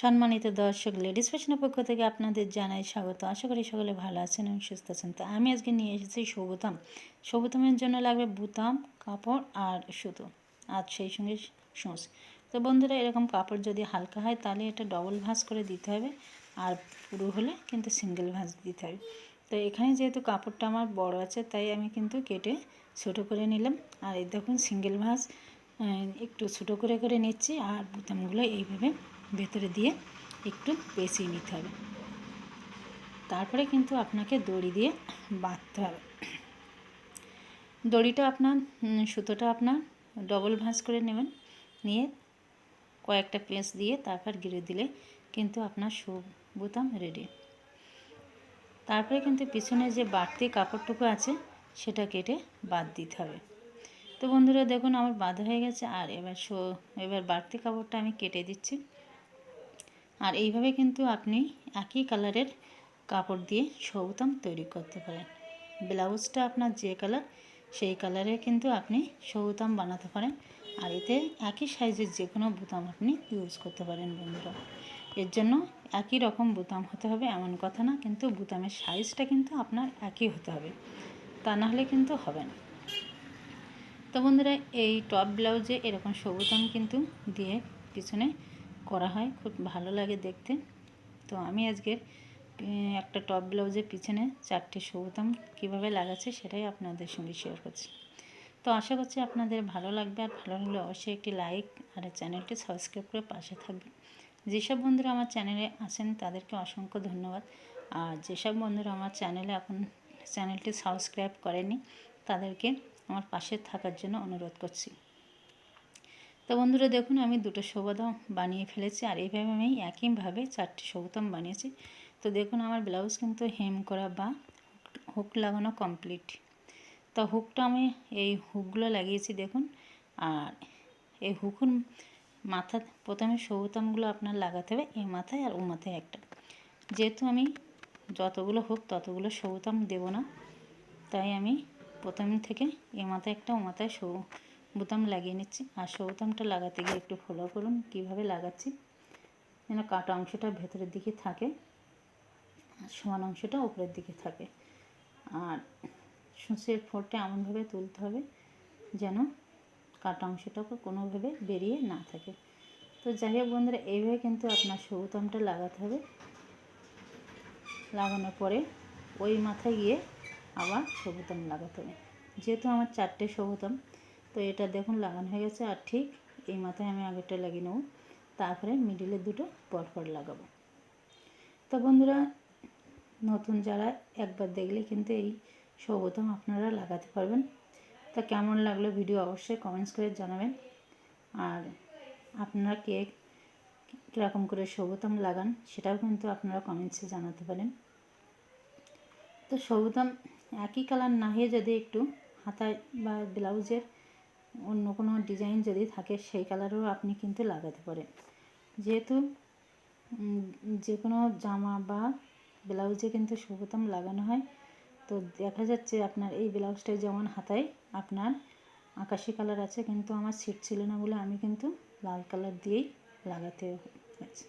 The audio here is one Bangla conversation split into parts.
সম্মানিত দর্শক, লেডিস ফ্যাশনের পক্ষ থেকে আপনাদের জানাই স্বাগত। আশা করি সকলে ভালো আছেন এবং সুস্থ আছেন। তো আমি আজকে নিয়ে এসেছি সবুতাম। সবুতামের জন্য লাগবে বুতাম, কাপড় আর সুতো। আর সেই সঙ্গে সোঁস তো বন্ধুরা, এরকম কাপড় যদি হালকা হয়, তাহলে এটা ডবল ভাঁজ করে দিতে হবে। আর পুরো হলে কিন্তু সিঙ্গেল ভাঁজ দিতে হবে। তো এখানে যেহেতু কাপড়টা আমার বড় আছে, তাই আমি কিন্তু কেটে ছোটো করে নিলাম। আর এই দেখুন সিঙ্গেল ভাঁজ একটু ছোটো করে করে নিচ্ছি। আর বুতামগুলো এইভাবে ভেতরে দিয়ে একটু পেঁচিয়ে নিতে হবে। তারপরে কিন্তু আপনাকে দড়ি দিয়ে বাঁধতে হবে। দড়িটা আপনার সুতোটা আপনার ডবল ভাঁজ করে নেবেন। নিয়ে কয়েকটা পেঁচ দিয়ে তারপর গিরে দিলে কিন্তু আপনার সু বোতাম রেডি তারপরে কিন্তু পিছনে যে বাড়তি কাপড়টুকু আছে, সেটা কেটে বাদ দিতে হবে। তো বন্ধুরা, দেখুন আমার বাঁধা হয়ে গেছে। আর এবার শো, এবার বাড়তি কাপড়টা আমি কেটে দিচ্ছি। আর এইভাবে কিন্তু আপনি একই কালারের কাপড় দিয়ে সৌতাম তৈরি করতে পারেন। ব্লাউজটা আপনার যে কালার, সেই কালারে কিন্তু আপনি সৌতাম বানাতে পারেন। আর এতে একই সাইজের যে কোনো বোতাম আপনি ইউজ করতে পারেন বন্ধুরা। এর জন্য একই রকম বোতাম হতে হবে, এমন কথা না, কিন্তু বোতামের সাইজটা কিন্তু আপনার একই হতে হবে। তা নাহলে কিন্তু হবে না। তো বন্ধুরা, এই টপ ব্লাউজে এরকম সবুতাম কিন্তু দিয়ে পিছনে করা হয়, খুব ভালো লাগে দেখতে। তো আমি আজকের একটা টপ ব্লাউজের পিছনে চারটে সবুতাম কীভাবে লাগাচ্ছে সেটাই আপনাদের সঙ্গে শেয়ার করছি। তো আশা করছি আপনাদের ভালো লাগবে, আর ভালো লাগলে অবশ্যই একটি লাইক আর চ্যানেলটি সাবস্ক্রাইব করে পাশে থাকবে যেসব বন্ধুরা আমার চ্যানেলে আসেন তাদেরকে অসংখ্য ধন্যবাদ। আর যেসব বন্ধুরা আমার চ্যানেলে এখন চ্যানেলটি সাবস্ক্রাইব করেনি তাদেরকে আমার পাশে থাকার জন্য অনুরোধ করছি। তো বন্ধুরা দেখুন, আমি দুটো সবুতাম বানিয়ে ফেলেছি আর এইভাবে আমি একইভাবে চারটে সবুতাম বানিয়েছি। তো দেখুন, আমার ব্লাউজ কিন্তু হেম করা বা হুক লাগানো কমপ্লিট। তো হুকটা আমি এই হুকগুলো লাগিয়েছি দেখুন, আর এই হুকুন মাথা প্রথমে সবুতামগুলো আপনার লাগাতে হবে এই মাথায় আর ও মাথায় একটা। যেহেতু আমি যতগুলো হোক ততগুলো সবুতাম দেব না, তাই আমি প্রথম থেকে এ মাথায় একটা, ও মাথায় সবু বোতাম লাগিয়ে নিচ্ছি। আর বোতামটা লাগাতে গিয়ে একটু ফলো করুন, কীভাবে লাগাচ্ছি। যেন কাটা অংশটা ভেতরের দিকে থাকে, আর সমান অংশটা উপরের দিকে থাকে। আর সুঁচের ফোরটা এমনভাবে তুলতে হবে, যেন কাটা অংশটা কোনোভাবে বেরিয়ে না থাকে। তো যাই হোক বন্ধুরা, এইভাবে কিন্তু আপনার সবুতামটা লাগাতে হবে। লাগানোর পরে ওই মাথায় গিয়ে আবার সবুতাম লাগাতে হবে। যেহেতু আমার চারটে সবুতাম তো এটা দেখুন লাগানো হয়ে গেছে আর ঠিক এই মাথায় আমি আগেরটা লাগিয়ে নেব। তারপরে মিডিলের দুটো পরপর লাগাবো। তো বন্ধুরা, নতুন যারা একবার দেখলে কিন্তু এই সবতম আপনারা লাগাতে পারবেন। তা কেমন লাগল ভিডিও অবশ্যই কমেন্টস করে জানাবেন। আর আপনারা কে কীরকম করে সবুতাম লাগান সেটাও কিন্তু আপনারা কমেন্টসে জানাতে পারেন। তো সবুতাম একই কালার না হয়ে যদি একটু হাতায় বা ব্লাউজের অন্য কোনো ডিজাইন যদি থাকে, সেই কালারও আপনি কিন্তু লাগাতে পারেন। যেহেতু যে কোনো জামা বা ব্লাউজে কিন্তু সুবোতাম লাগানো হয়, তো দেখা যাচ্ছে আপনার এই ব্লাউজটায় যেমন হাতায়, আপনার আকাশি কালার আছে, কিন্তু আমার সিট ছিল না বলে আমি কিন্তু লাল কালার দিয়েই লাগাতে হয়েছে।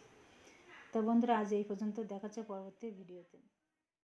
তো বন্ধুরা, আজ এই পর্যন্ত। দেখাচ্ছে পরবর্তী ভিডিওতে।